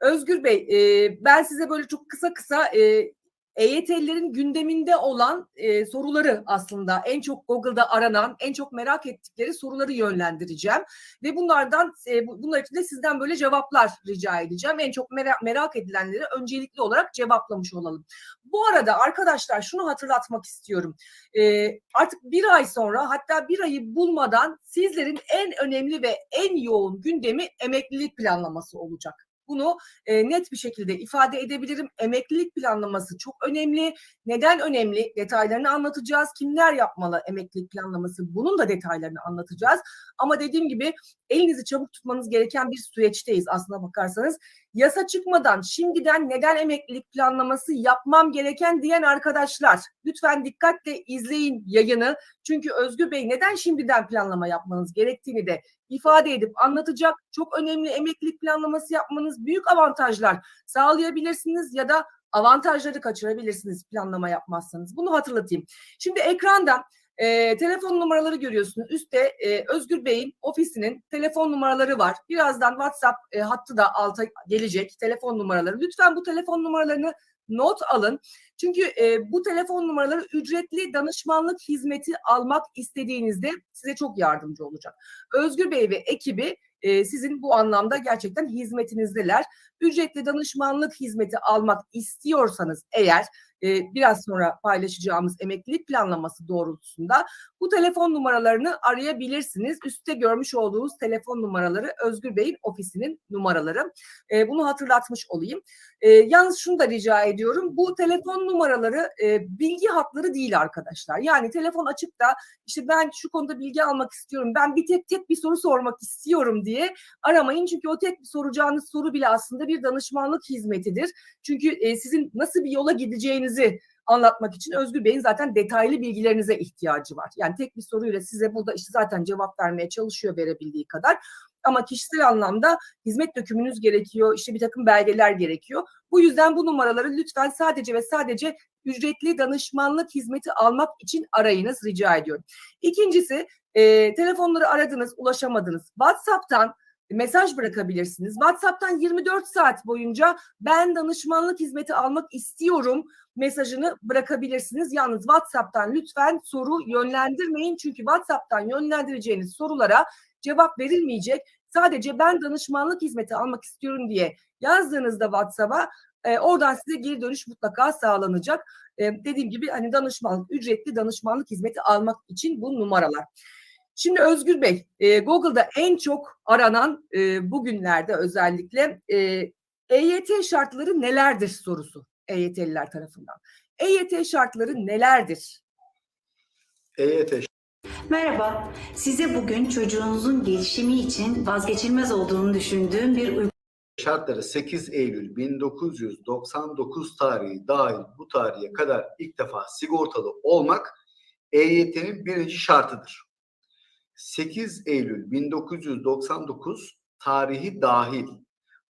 Özgür Bey, e, ben size böyle çok kısa kısa e, EYT'lilerin gündeminde olan e, soruları aslında en çok Google'da aranan, en çok merak ettikleri soruları yönlendireceğim. Ve bunlardan, e, bu- bunlar için de sizden böyle cevaplar rica edeceğim. En çok merak, merak edilenleri öncelikli olarak cevaplamış olalım. Bu arada arkadaşlar şunu hatırlatmak istiyorum. E, artık bir ay sonra hatta bir ayı bulmadan sizlerin en önemli ve en yoğun gündemi emeklilik planlaması olacak. Bunu e, net bir şekilde ifade edebilirim. Emeklilik planlaması çok önemli. Neden önemli? Detaylarını anlatacağız. Kimler yapmalı emeklilik planlaması? Bunun da detaylarını anlatacağız. Ama dediğim gibi elinizi çabuk tutmanız gereken bir süreçteyiz aslına bakarsanız. Yasa çıkmadan şimdiden neden emeklilik planlaması yapmam gereken diyen arkadaşlar lütfen dikkatle izleyin yayını. Çünkü Özgür Bey neden şimdiden planlama yapmanız gerektiğini de ifade edip anlatacak. Çok önemli emeklilik planlaması yapmanız büyük avantajlar sağlayabilirsiniz ya da avantajları kaçırabilirsiniz planlama yapmazsanız. Bunu hatırlatayım. Şimdi ekranda e, telefon numaraları görüyorsunuz. Üstte e, Özgür Bey'in ofisinin telefon numaraları var. Birazdan WhatsApp e, hattı da alta gelecek telefon numaraları. Lütfen bu telefon numaralarını not alın. Çünkü e, bu telefon numaraları ücretli danışmanlık hizmeti almak istediğinizde size çok yardımcı olacak. Özgür Bey ve ekibi e, sizin bu anlamda gerçekten hizmetinizdeler. Ücretli danışmanlık hizmeti almak istiyorsanız eğer e, biraz sonra paylaşacağımız emeklilik planlaması doğrultusunda bu telefon numaralarını arayabilirsiniz. Üstte görmüş olduğunuz telefon numaraları Özgür Bey'in ofisinin numaraları. E, bunu hatırlatmış olayım. E, yalnız şunu da rica ediyorum. Bu telefon numaraları e, bilgi hatları değil arkadaşlar. Yani telefon açıp da işte ben şu konuda bilgi almak istiyorum. Ben bir tek tek bir soru sormak istiyorum diye aramayın. Çünkü o tek soracağınız soru bile aslında bir danışmanlık hizmetidir. Çünkü e, sizin nasıl bir yola gideceğinizi anlatmak için Özgür Bey'in zaten detaylı bilgilerinize ihtiyacı var. Yani tek bir soruyla size burada işte zaten cevap vermeye çalışıyor verebildiği kadar. Ama kişisel anlamda hizmet dökümünüz gerekiyor, işte bir takım belgeler gerekiyor. Bu yüzden bu numaraları lütfen sadece ve sadece ücretli danışmanlık hizmeti almak için arayınız rica ediyorum. İkincisi e, telefonları aradınız, ulaşamadınız. WhatsApp'tan mesaj bırakabilirsiniz. WhatsApp'tan 24 saat boyunca ben danışmanlık hizmeti almak istiyorum mesajını bırakabilirsiniz. Yalnız WhatsApp'tan lütfen soru yönlendirmeyin. Çünkü WhatsApp'tan yönlendireceğiniz sorulara cevap verilmeyecek. Sadece ben danışmanlık hizmeti almak istiyorum diye yazdığınızda WhatsApp'a e, oradan size geri dönüş mutlaka sağlanacak. E, dediğim gibi hani danışmanlık, ücretli danışmanlık hizmeti almak için bu numaralar. Şimdi Özgür Bey, e, Google'da en çok aranan e, bugünlerde özellikle e, EYT şartları nelerdir sorusu EYT'liler tarafından. EYT şartları nelerdir? EYT Merhaba, size bugün çocuğunuzun gelişimi için vazgeçilmez olduğunu düşündüğüm bir uygulama şartları 8 Eylül 1999 tarihi dahil bu tarihe kadar ilk defa sigortalı olmak EYT'nin birinci şartıdır. 8 Eylül 1999 tarihi dahil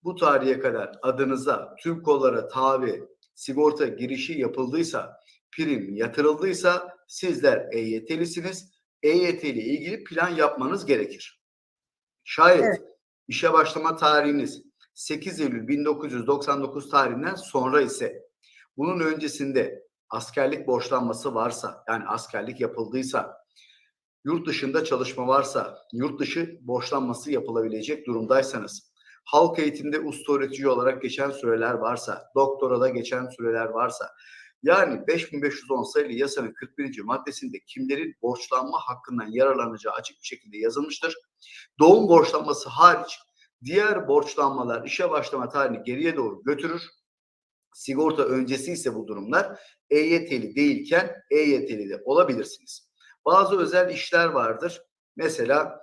bu tarihe kadar adınıza tüm kollara tabi sigorta girişi yapıldıysa, prim yatırıldıysa sizler EYT'lisiniz. EYT ile ilgili plan yapmanız gerekir. Şayet Evet. işe başlama tarihiniz 8 Eylül 1999 tarihinden sonra ise bunun öncesinde askerlik borçlanması varsa yani askerlik yapıldıysa yurt dışında çalışma varsa yurt dışı borçlanması yapılabilecek durumdaysanız halk eğitimde usta öğretici olarak geçen süreler varsa doktorada geçen süreler varsa yani 5510 sayılı yasanın 41. maddesinde kimlerin borçlanma hakkından yararlanacağı açık bir şekilde yazılmıştır. Doğum borçlanması hariç diğer borçlanmalar işe başlama tarihini geriye doğru götürür. Sigorta öncesi ise bu durumlar EYT'li değilken EYT'li de olabilirsiniz. Bazı özel işler vardır. Mesela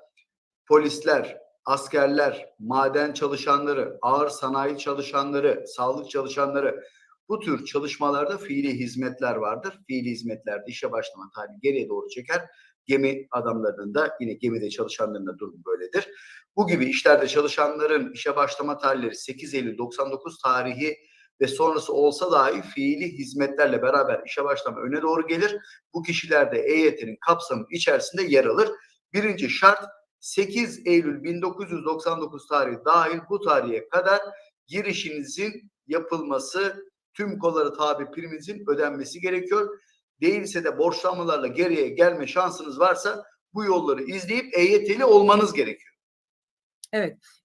polisler, askerler, maden çalışanları, ağır sanayi çalışanları, sağlık çalışanları bu tür çalışmalarda fiili hizmetler vardır. Fiili hizmetlerde işe başlama tarihi geriye doğru çeker. Gemi adamlarının da yine gemide çalışanların da durum böyledir. Bu gibi işlerde çalışanların işe başlama tarihleri 8 Eylül 99 tarihi ve sonrası olsa dahi fiili hizmetlerle beraber işe başlama öne doğru gelir. Bu kişiler de EYT'nin kapsamı içerisinde yer alır. Birinci şart 8 Eylül 1999 tarihi dahil bu tarihe kadar girişinizin yapılması, tüm kolları tabi priminizin ödenmesi gerekiyor. Değilse de borçlanmalarla geriye gelme şansınız varsa bu yolları izleyip EYT'li olmanız gerekiyor.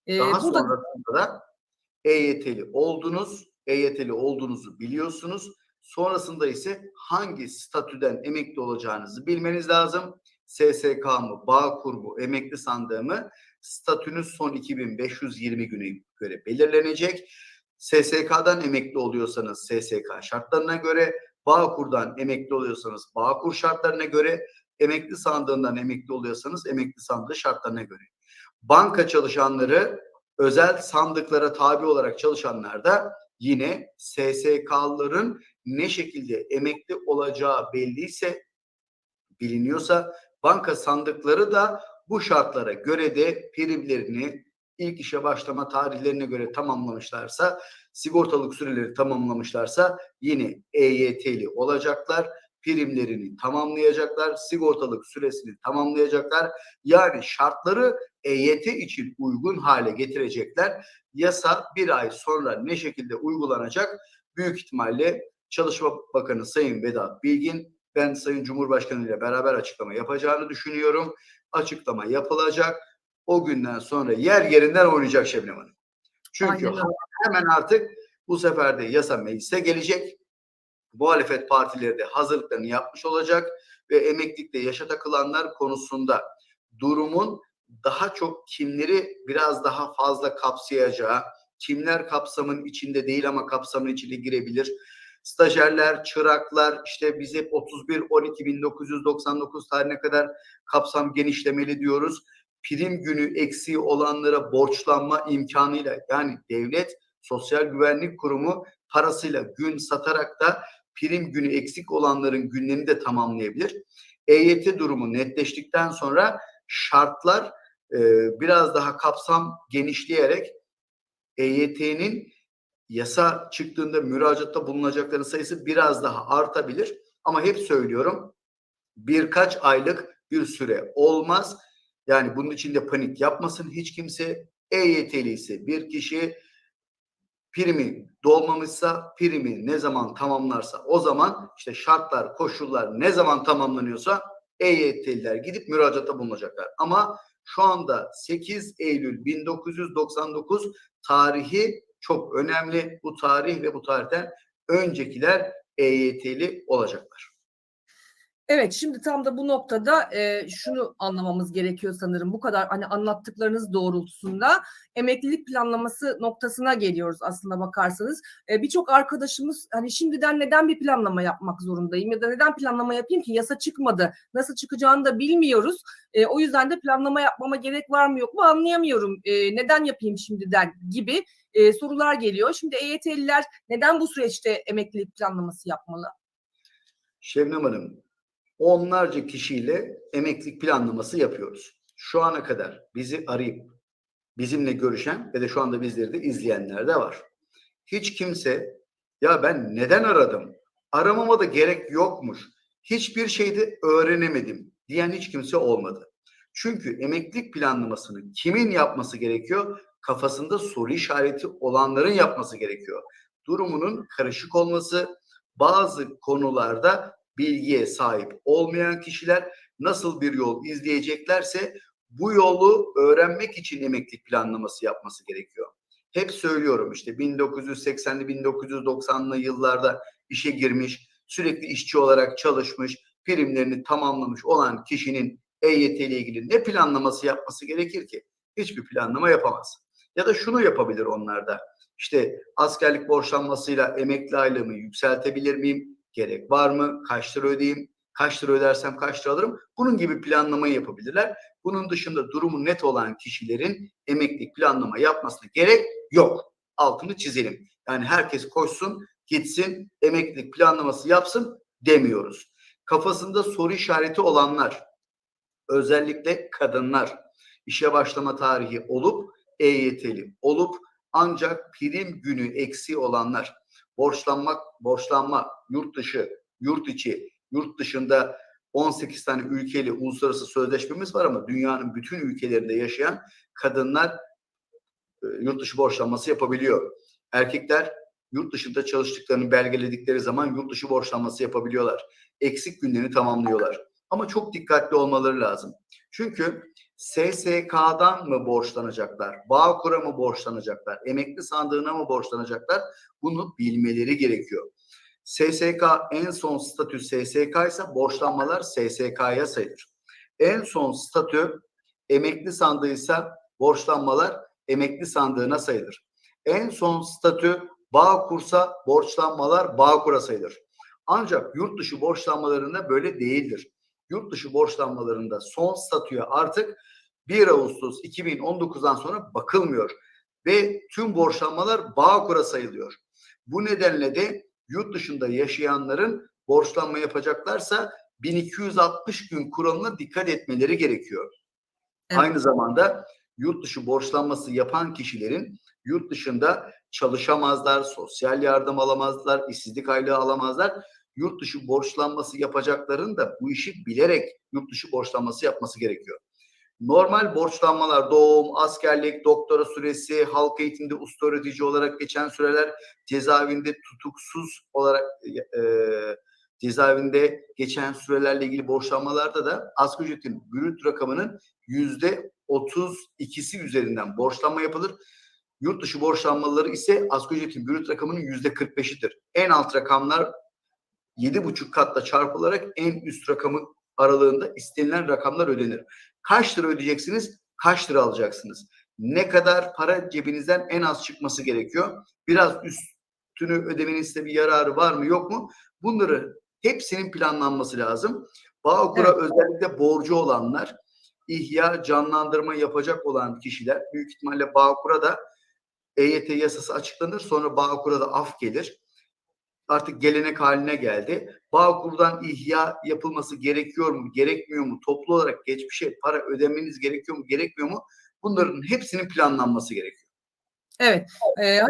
Ee, Daha burada sonrasında da EYT'li oldunuz, EYT'li olduğunuzu biliyorsunuz. Sonrasında ise hangi statüden emekli olacağınızı bilmeniz lazım. SSK mı, Bağkur mu, emekli sandığı mı? Statünüz son 2520 güne göre belirlenecek. SSK'dan emekli oluyorsanız SSK şartlarına göre, Bağkur'dan emekli oluyorsanız Bağkur şartlarına göre, emekli sandığından emekli oluyorsanız emekli sandığı şartlarına göre. Banka çalışanları özel sandıklara tabi olarak çalışanlar da yine SSK'ların ne şekilde emekli olacağı belliyse biliniyorsa banka sandıkları da bu şartlara göre de primlerini ilk işe başlama tarihlerine göre tamamlamışlarsa sigortalık süreleri tamamlamışlarsa yine EYT'li olacaklar. Primlerini tamamlayacaklar, sigortalık süresini tamamlayacaklar. Yani şartları EYT için uygun hale getirecekler. Yasa bir ay sonra ne şekilde uygulanacak? Büyük ihtimalle Çalışma Bakanı Sayın Vedat Bilgin, ben Sayın Cumhurbaşkanı ile beraber açıklama yapacağını düşünüyorum. Açıklama yapılacak. O günden sonra yer yerinden oynayacak Şebnem Hanım. Çünkü Aynen hemen artık bu sefer de yasa meclise gelecek. Muhalefet partileri de hazırlıklarını yapmış olacak ve emeklilikte yaşa takılanlar konusunda durumun daha çok kimleri biraz daha fazla kapsayacağı, kimler kapsamın içinde değil ama kapsamın içine girebilir. Stajyerler, çıraklar, işte biz hep 31-12-1999 tarihine kadar kapsam genişlemeli diyoruz. Prim günü eksiği olanlara borçlanma imkanıyla yani devlet Sosyal Güvenlik Kurumu parasıyla gün satarak da prim günü eksik olanların günlerini de tamamlayabilir. EYT durumu netleştikten sonra şartlar e, biraz daha kapsam genişleyerek EYT'nin yasa çıktığında müracaatta bulunacakların sayısı biraz daha artabilir. Ama hep söylüyorum birkaç aylık bir süre olmaz. Yani bunun için de panik yapmasın hiç kimse. EYT'li ise bir kişi primi dolmamışsa primi ne zaman tamamlarsa o zaman işte şartlar, koşullar ne zaman tamamlanıyorsa EYT'liler gidip müracaatta bulunacaklar. Ama şu anda 8 Eylül 1999 tarihi çok önemli. Bu tarih ve bu tarihten öncekiler EYT'li olacaklar. Evet şimdi tam da bu noktada e, şunu anlamamız gerekiyor sanırım. Bu kadar hani anlattıklarınız doğrultusunda emeklilik planlaması noktasına geliyoruz aslında bakarsanız. E, Birçok arkadaşımız hani şimdiden neden bir planlama yapmak zorundayım ya da neden planlama yapayım ki yasa çıkmadı. Nasıl çıkacağını da bilmiyoruz. E, o yüzden de planlama yapmama gerek var mı yok mu anlayamıyorum. E, neden yapayım şimdiden gibi e, sorular geliyor. Şimdi EYT'liler neden bu süreçte emeklilik planlaması yapmalı? Şebnem Hanım, onlarca kişiyle emeklilik planlaması yapıyoruz. Şu ana kadar bizi arayıp bizimle görüşen ve de şu anda bizleri de izleyenler de var. Hiç kimse ya ben neden aradım? Aramama da gerek yokmuş. Hiçbir şeyde öğrenemedim diyen hiç kimse olmadı. Çünkü emeklilik planlamasını kimin yapması gerekiyor? Kafasında soru işareti olanların yapması gerekiyor. Durumunun karışık olması, bazı konularda bilgiye sahip olmayan kişiler nasıl bir yol izleyeceklerse bu yolu öğrenmek için emeklilik planlaması yapması gerekiyor. Hep söylüyorum işte 1980'li 1990'lı yıllarda işe girmiş, sürekli işçi olarak çalışmış, primlerini tamamlamış olan kişinin EYT ile ilgili ne planlaması yapması gerekir ki? Hiçbir planlama yapamaz. Ya da şunu yapabilir onlar da. İşte askerlik borçlanmasıyla emekli aylığımı yükseltebilir miyim? Gerek var mı? Kaç lira ödeyeyim? Kaç lira ödersem kaç lira alırım? Bunun gibi planlamayı yapabilirler. Bunun dışında durumu net olan kişilerin emeklilik planlama yapmasına gerek yok. Altını çizelim. Yani herkes koşsun, gitsin, emeklilik planlaması yapsın demiyoruz. Kafasında soru işareti olanlar, özellikle kadınlar, işe başlama tarihi olup EYT'li olup ancak prim günü eksiği olanlar, borçlanmak, borçlanma, yurt dışı, yurt içi, yurt dışında 18 tane ülkeyle uluslararası sözleşmemiz var ama dünyanın bütün ülkelerinde yaşayan kadınlar e, yurt dışı borçlanması yapabiliyor. Erkekler yurt dışında çalıştıklarını belgeledikleri zaman yurt dışı borçlanması yapabiliyorlar. Eksik günlerini tamamlıyorlar. Ama çok dikkatli olmaları lazım. Çünkü SSK'dan mı borçlanacaklar? Bağkur'a mı borçlanacaklar? Emekli sandığına mı borçlanacaklar? Bunu bilmeleri gerekiyor. SSK en son statü SSK ise borçlanmalar SSK'ya sayılır. En son statü emekli sandığıysa borçlanmalar emekli sandığına sayılır. En son statü Bağkur'sa borçlanmalar Bağkur'a sayılır. Ancak yurt dışı borçlanmalarında böyle değildir. Yurt dışı borçlanmalarında son statüye artık 1 Ağustos 2019'dan sonra bakılmıyor ve tüm borçlanmalar Bağkur'a sayılıyor. Bu nedenle de yurt dışında yaşayanların borçlanma yapacaklarsa 1260 gün kuralına dikkat etmeleri gerekiyor. Evet. Aynı zamanda yurt dışı borçlanması yapan kişilerin yurt dışında çalışamazlar, sosyal yardım alamazlar, işsizlik aylığı alamazlar. Yurt dışı borçlanması yapacakların da bu işi bilerek yurt dışı borçlanması yapması gerekiyor. Normal borçlanmalar doğum, askerlik, doktora süresi, halk eğitimde usta öğretici olarak geçen süreler, cezaevinde tutuksuz olarak e, cezaevinde geçen sürelerle ilgili borçlanmalarda da asgari ücretin brüt rakamının yüzde 32'si üzerinden borçlanma yapılır. Yurt dışı borçlanmaları ise asgari ücretin brüt rakamının yüzde 45'idir. En alt rakamlar 7,5 katla çarpılarak en üst rakamın aralığında istenilen rakamlar ödenir. Kaç lira ödeyeceksiniz? Kaç lira alacaksınız? Ne kadar para cebinizden en az çıkması gerekiyor? Biraz üstünü ödemenizde bir yararı var mı yok mu? Bunları hepsinin planlanması lazım. Bağkur'a özellikle borcu olanlar, ihya canlandırma yapacak olan kişiler büyük ihtimalle Bağkur'a da EYT yasası açıklanır. Sonra Bağkur'a da af gelir. Artık gelenek haline geldi. Bağkur'dan ihya yapılması gerekiyor mu, gerekmiyor mu? Toplu olarak geçmişe para ödemeniz gerekiyor mu, gerekmiyor mu? Bunların hepsinin planlanması gerekiyor. Evet. E,